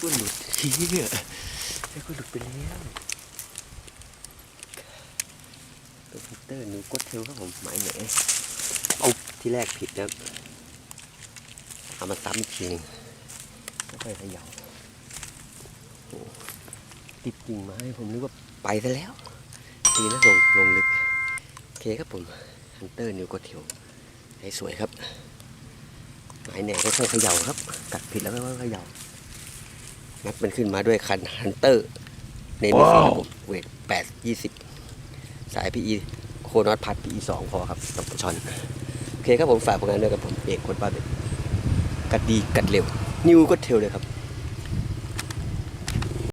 กว่าหลุดเฮียนึกว่าหลุดไปแล้วตัวพัตเตอร์นิวกดเทลครับผมหมายแหนเอาที่แรกผิดนะเอามาซ้ำอีกทีหนึงค่อยเขย่าโอ้ติดกิ่งไม้ผมนึกว่าไปซะแล้วดีนะลงลงลึก โอเคครับผมฮันเตอร์นิวกดเทลให้สวยครับหมายแหนก็ค่อยเขย่าครับ กัดผิดแล้วก็ค่อยเขย่า งัดมันขึ้นมาด้วยคันฮันเตอร์ ในมือสีครับผมเวทแปดยี่สิบสายพีอีโคนอตพัดพีอีสองพอครับตบชอนโอเคครับผมฝากผลงานด้วยกับผมเอกคนบ้าเบ็ดกัดดีกัดเร็ว นิวก็เทลเลยครับ